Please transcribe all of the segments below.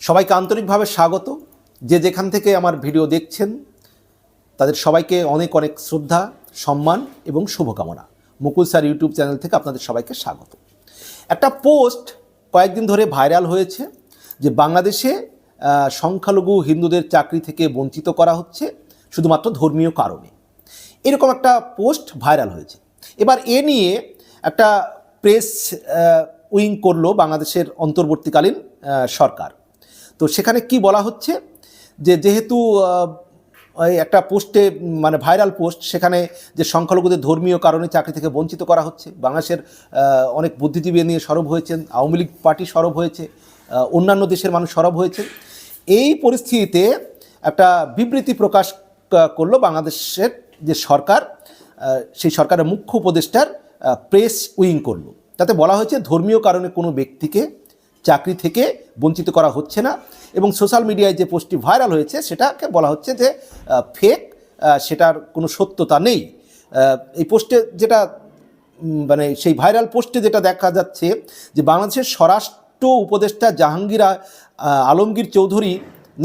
সবাইকে আন্তরিকভাবে স্বাগত। যে যেখান থেকে আমার ভিডিও দেখছেন, তাদের সবাইকে অনেক অনেক শ্রদ্ধা, সম্মান এবং শুভকামনা। মুকুল স্যার ইউটিউব চ্যানেল থেকে আপনাদের সবাইকে স্বাগত। একটা পোস্ট কয়েকদিন ধরে ভাইরাল হয়েছে যে বাংলাদেশে সংখ্যালঘু হিন্দুদের চাকরি থেকে বঞ্চিত করা হচ্ছে শুধুমাত্র ধর্মীয় কারণে। এরকম একটা পোস্ট ভাইরাল হয়েছে। এবার এ নিয়ে একটা প্রেস উইং করল বাংলাদেশের অন্তর্বর্তীকালীন সরকার। তো সেখানে কি বলা হচ্ছে? যে যেহেতু একটা পোস্টে মানে ভাইরাল পোস্ট, সেখানে যে সংখ্যালঘুদের ধর্মীয় কারণে চাকরি থেকে বঞ্চিত করা হচ্ছে, বাংলাদেশের অনেক বুদ্ধিজীবী নিয়ে সরব হয়েছেন, আওয়ামী লীগ পার্টি সরব হয়েছে অন্যান্য দেশের মানুষ সরব হয়েছে, এই পরিস্থিতিতে একটা বিবৃতি প্রকাশ করল বাংলাদেশের যে সরকার সেই সরকারের মুখ্য উপদেষ্টার প্রেস উইং করল। তাতে বলা হয়েছে ধর্মীয় কারণে কোনো ব্যক্তিকে চাকরি থেকে বঞ্চিত করা হচ্ছে না। এবং সোশ্যাল মিডিয়ায় যে পোস্টটি ভাইরাল হয়েছে, সেটাকে বলা হচ্ছে যে ফেক সেটার কোনো সত্যতা নেই। এই পোস্টে যেটা মানে সেই ভাইরাল পোস্টে যেটা দেখা যাচ্ছে যে, বাংলাদেশের স্বরাষ্ট্র উপদেষ্টা জাহাঙ্গীর আলমগীর চৌধুরী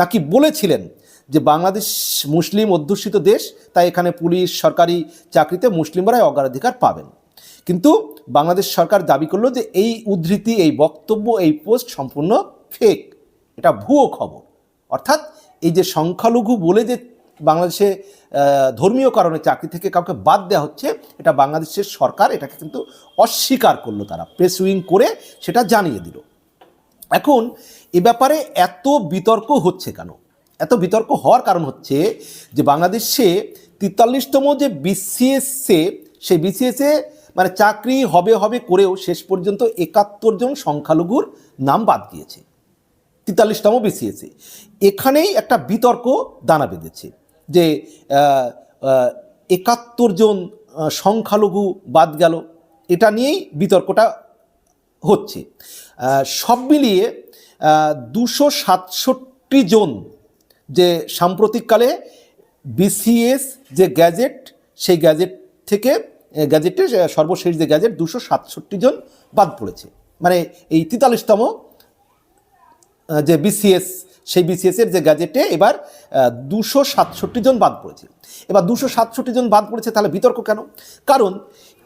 নাকি বলেছিলেন যে, বাংলাদেশ মুসলিম অধ্যুষিত দেশ, তাই এখানে পুলিশ, সরকারি চাকরিতে মুসলিমরাই অগ্রাধিকার পাবেন। কিন্তু বাংলাদেশ সরকার দাবি করল যে এই উদ্ধৃতি, এই বক্তব্য, এই পোস্ট সম্পূর্ণ ফেক এটা ভুয়ো খবর। অর্থাৎ এই যে সংখ্যালঘু বলে যে বাংলাদেশে ধর্মীয় কারণে চাকরি থেকে কাউকে বাদ দেওয়া হচ্ছে, এটা বাংলাদেশের সরকার এটাকে কিন্তু অস্বীকার করল তারা। প্রেস উইং করে সেটা জানিয়ে দিল। এখন এ ব্যাপারে এত বিতর্ক হচ্ছে কেন? এত বিতর্ক হওয়ার কারণ হচ্ছে যে বাংলাদেশে তেতাল্লিশতম যে বিসিএসে সেই বিসিএসে মানে চাকরি হবে হবে করেও শেষ পর্যন্ত একাত্তর জন সংখ্যালঘুর নাম বাদ গিয়েছে। তেতাল্লিশতম বিসিএসে এখানেই একটা বিতর্ক দানা বেঁধেছে যে একাত্তর জন সংখ্যালঘু বাদ গেল। এটা নিয়েই বিতর্কটা হচ্ছে। সব মিলিয়ে দুশো সাতষট্টি জন যে সাম্প্রতিককালে বিসিএস যে গ্যাজেট, সেই গ্যাজেট থেকে আহ, সর্বশেষ যে গ্যাজেট দুশো সাতষট্টি জন বাদ পড়েছে। মানে এই তেতাল্লিশতম যে বিসিএস সেই বিসিএসের যে গ্যাজেটে এবার দুশো সাতষট্টি জন বাদ পড়েছে। এবার দুশো সাতষট্টি জন বাদ পড়েছে তাহলে বিতর্ক কেন? কারণ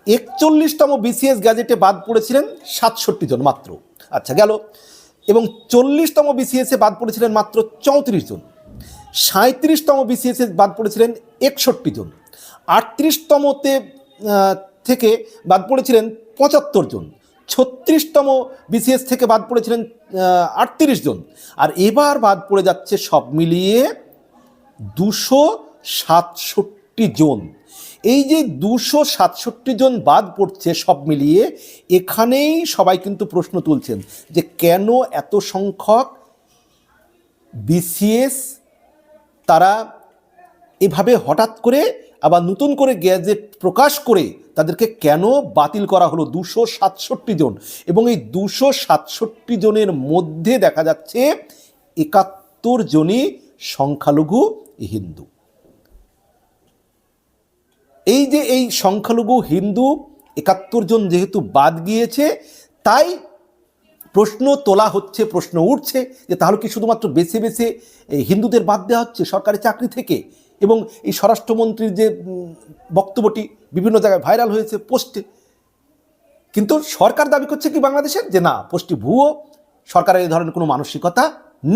একচল্লিশতম বিসিএস গ্যাজেটে বাদ পড়েছিলেন সাতষট্টি জন মাত্র। আচ্ছা গেল। এবং চল্লিশতম বিসিএসে বাদ পড়েছিলেন মাত্র চৌত্রিশ জন। সাঁত্রিশতম বিসিএসে বাদ পড়েছিলেন একষট্টি জন। আটত্রিশতমতে থেকে বাদ পড়েছিলেন পঁচাত্তর জন। ছত্রিশতম বিসিএস থেকে বাদ পড়েছিলেন আটত্রিশ জন। আর এবার বাদ পড়ে যাচ্ছে সব মিলিয়ে দুশো সাতষট্টি জন। এই যে দুশো সাতষট্টি জন বাদ পড়ছে সব মিলিয়ে, এখানেই সবাই কিন্তু প্রশ্ন তুলছেন যে কেন এত সংখ্যক বিসিএস তারা এভাবে হঠাৎ করে আবার নতুন করে গ্যাজেট প্রকাশ করে তাদেরকে কেন বাতিল করা হলো দুশো সাতষট্টি জন? এবং এই দুশো সাতষট্টি জনের মধ্যে দেখা যাচ্ছে একাত্তর জনই সংখ্যালঘু হিন্দু। এই যে এই সংখ্যালঘু হিন্দু একাত্তর জন যেহেতু বাদ গিয়েছে, তাই প্রশ্ন তোলা হচ্ছে, প্রশ্ন উঠছে যে তাহলে কি শুধুমাত্র বেছে বেছে হিন্দুদের বাদ দেওয়া হচ্ছে সরকারি চাকরি থেকে? এবং এই স্বরাষ্ট্রমন্ত্রীর যে বক্তব্যটি বিভিন্ন জায়গায় ভাইরাল হয়েছে পোস্টে, কিন্তু সরকার দাবি করছে কি বাংলাদেশের যে না, পোস্টটি ভুয়ো, সরকারের এই ধরনের কোনো মানসিকতা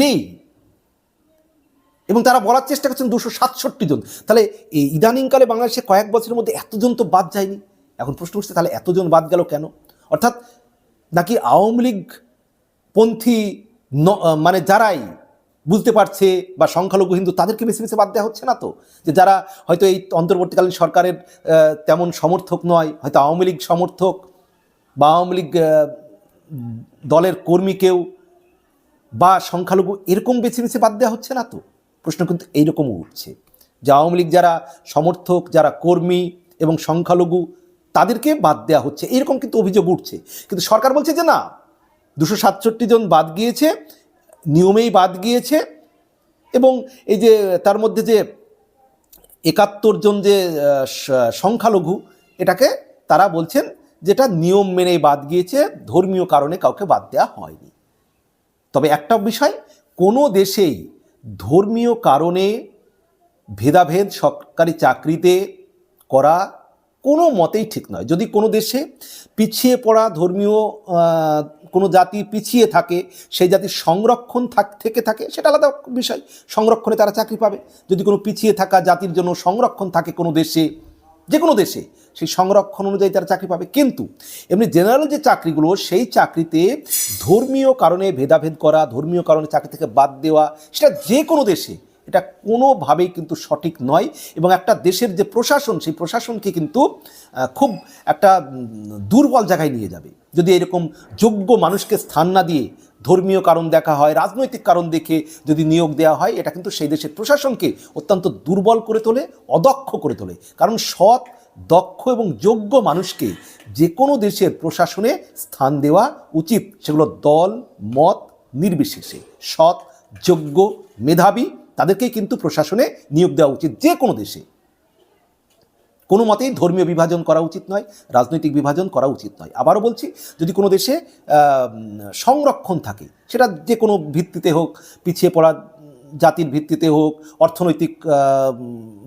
নেই। এবং তারা বলার চেষ্টা করছেন দুশো সাতষট্টি জন। তাহলে এই ইদানিংকালে বাংলাদেশে কয়েক বছরের মধ্যে এতজন তো বাদ যায়নি। এখন প্রশ্ন উঠছে, তাহলে এতজন বাদ গেল কেন? অর্থাৎ নাকি আওয়ামী লীগ পন্থী মানে যারাই বুঝতে পারছে বা সংখ্যালঘু হিন্দু তাদেরকে বেছে বেছে বাদ দেওয়া হচ্ছে না তো? যে যারা হয়তো এই অন্তর্বর্তীকালীন সরকারের তেমন সমর্থক নয়, হয়তো আওয়ামী লীগ সমর্থক বা আওয়ামী লীগ দলের কর্মী কেউ বা সংখ্যালঘু এরকম বেছে বেছে বাদ দেওয়া হচ্ছে না তো? প্রশ্ন কিন্তু এইরকম উঠছে যে আওয়ামী লীগ যারা সমর্থক, যারা কর্মী এবং সংখ্যালঘু তাদেরকে বাদ দেওয়া হচ্ছে। এরকম কিন্তু অভিযোগ উঠছে। কিন্তু সরকার বলছে যে না, দুশো সাতষট্টি জন বাদ গিয়েছে নিয়মেই বাদ গিয়েছে এবং এই যে তার মধ্যে যে একাত্তর জন যে সংখ্যালঘু, এটাকে তারা বলছেন যেটা নিয়ম মেনেই বাদ গিয়েছে, ধর্মীয় কারণে কাউকে বাদ দেওয়া হয়নি। তবে একটা বিষয়, কোনো দেশেই ধর্মীয় কারণে ভেদাভেদ, সরকারি চাকরিতে করা কোনো মতেই ঠিক নয়। যদি কোনো দেশে পিছিয়ে পড়া ধর্মীয় কোনো জাতি পিছিয়ে থাকে, সেই জাতির সংরক্ষণ থাক, থেকে থাকে, সেটা আলাদা বিষয়। সংরক্ষণে তারা চাকরি পাবে। যদি কোনো পিছিয়ে থাকা জাতির জন্য সংরক্ষণ থাকে কোনো দেশে যে কোনো দেশে, সেই সংরক্ষণ অনুযায়ী তারা চাকরি পাবে। কিন্তু এমনি জেনারেল যে চাকরিগুলো, সেই চাকরিতে ধর্মীয় কারণে ভেদাভেদ করা, ধর্মীয় কারণে চাকরি থেকে বাদ দেওয়া, সেটা যে কোনো দেশে এটা কোনোভাবেই কিন্তু সঠিক নয় এবং একটা দেশের যে প্রশাসন, সেই প্রশাসনকে কিন্তু খুব একটা দুর্বল জায়গায় নিয়ে যাবে। যদি এরকম যোগ্য মানুষকে স্থান না দিয়ে ধর্মীয় কারণ দেখা হয়, রাজনৈতিক কারণ দেখে যদি নিয়োগ দেওয়া হয়, এটা কিন্তু সেই দেশের প্রশাসনকে অত্যন্ত দুর্বল করে তোলে, অদক্ষ করে তোলে। কারণ সৎ, দক্ষ এবং যোগ্য মানুষকে যে কোনো দেশের প্রশাসনে স্থান দেওয়া উচিত। সেগুলো দল, মত নির্বিশেষে। সৎ, যোগ্য, মেধাবী তাদেরকেই কিন্তু প্রশাসনে নিয়োগ দেওয়া উচিত যে কোনো দেশে। কোনো মতেই ধর্মীয় বিভাজন করা উচিত নয়, রাজনৈতিক বিভাজন করা উচিত নয়। আবারও বলছি, যদি কোনো দেশে সংরক্ষণ থাকে, সেটা যে কোনো ভিত্তিতে হোক, পিছিয়ে পড়া জাতির ভিত্তিতে হোক, অর্থনৈতিক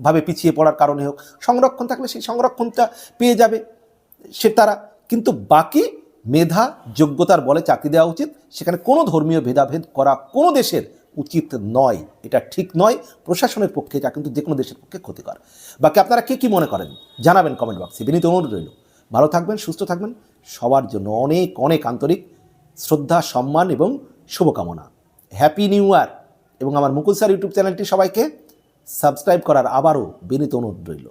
ভাবে পিছিয়ে পড়ার কারণে হোক, সংরক্ষণ থাকলে সেই সংরক্ষণটা পেয়ে যাবে সে তারা। কিন্তু বাকি মেধা, যোগ্যতার বলে চাকরি দেওয়া উচিত। সেখানে কোনো ধর্মীয় ভেদাভেদ করা কোনো দেশের উচিত নয়। এটা ঠিক নয়, প্রশাসনের পক্ষে এটা কিন্তু যে কোনো দেশের পক্ষে ক্ষতিকর। বাকি আপনারা কে কি মনে করেন? জানাবেন কমেন্ট বক্সে বিনীত অনুরোধ রইল। ভালো থাকবেন, সুস্থ থাকবেন। সবার জন্য অনেক অনেক আন্তরিক শ্রদ্ধা, সম্মান এবং শুভকামনা। হ্যাপি নিউ ইয়ার এবং আমার মুকুল স্যার ইউটিউব চ্যানেলটি সবাইকে সাবস্ক্রাইব করার আবারও বিনীত অনুরোধ রইল।